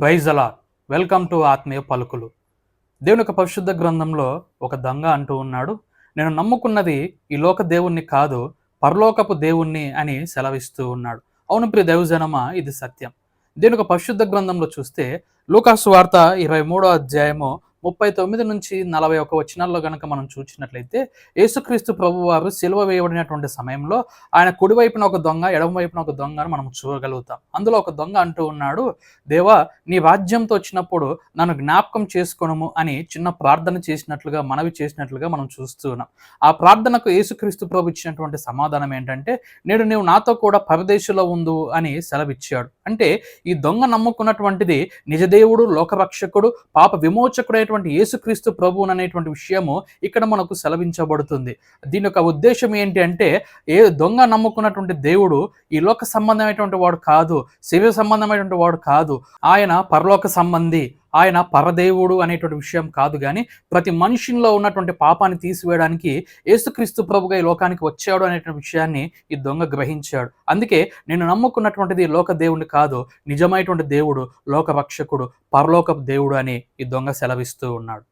Praise అలా. Welcome to ఆత్మీయ పలుకులు. దేవుని యొక్క పరిశుద్ధ గ్రంథంలో ఒక దొంగ అంటూ ఉన్నాడు. నేను నమ్ముకున్నది ఈ లోక దేవుణ్ణి కాదు పరలోకపు దేవుణ్ణి అని సెలవిస్తూ ఉన్నాడు. అవును ప్రియ దైవజనమా ఇది సత్యం. దేవుని యొక్క పరిశుద్ధ గ్రంథంలో చూస్తే లూకాసు వార్త ఇరవై మూడో అధ్యాయము ముప్పై తొమ్మిది నుంచి నలభై ఒక వచనాల్లో గనక మనం చూసినట్లయితే యేసుక్రీస్తు ప్రభు వారు సిలువ వేయబడినటువంటి సమయంలో ఆయన కుడి వైపున ఒక దొంగ ఎడమ వైపున ఒక దొంగను మనం చూడగలుగుతాం. అందులో ఒక దొంగ అంటూ ఉన్నాడు దేవా నీ రాజ్యంతో వచ్చినప్పుడు నన్ను జ్ఞాపకం చేసుకోనము అని చిన్న ప్రార్థన చేసినట్లుగా మనవి చేసినట్లుగా మనం చూస్తూ ఉన్నాం. ఆ ప్రార్థనకు యేసుక్రీస్తు ప్రభు ఇచ్చినటువంటి సమాధానం ఏంటంటే నేడు నీవు నాతో కూడా పరదేశంలో ఉండు అని సెలవిచ్చాడు. అంటే ఈ దొంగ నమ్ముకున్నటువంటిది నిజదేవుడు లోకరక్షకుడు పాప విమోచకుడైన అయినటువంటి యేసుక్రీస్తు ప్రభు అనేటువంటి విషయము ఇక్కడ మనకు సెలవించబడుతుంది. దీని యొక్క ఉద్దేశం ఏంటి అంటే ఏ దొంగ నమ్ముకున్నటువంటి దేవుడు ఈ లోక సంబంధమైనటువంటి వాడు కాదు శివ సంబంధమైనటువంటి వాడు కాదు ఆయన పరలోక సంబంధి. ఆయన పరదేవుడు అనేటువంటి విషయం కాదు కానీ ప్రతి మనిషిలో ఉన్నటువంటి పాపాన్ని తీసివేయడానికి యేసుక్రీస్తు ప్రభుగా ఈ లోకానికి వచ్చాడు అనేటువంటి విషయాన్ని ఈ దొంగ గ్రహించాడు. అందుకే నేను నమ్ముకున్నటువంటిది లోక దేవుడిని కాదు నిజమైనటువంటి దేవుడు లోక రక్షకుడు పరలోక దేవుడు అని ఈ దొంగ సెలవిస్తూ ఉన్నాడు.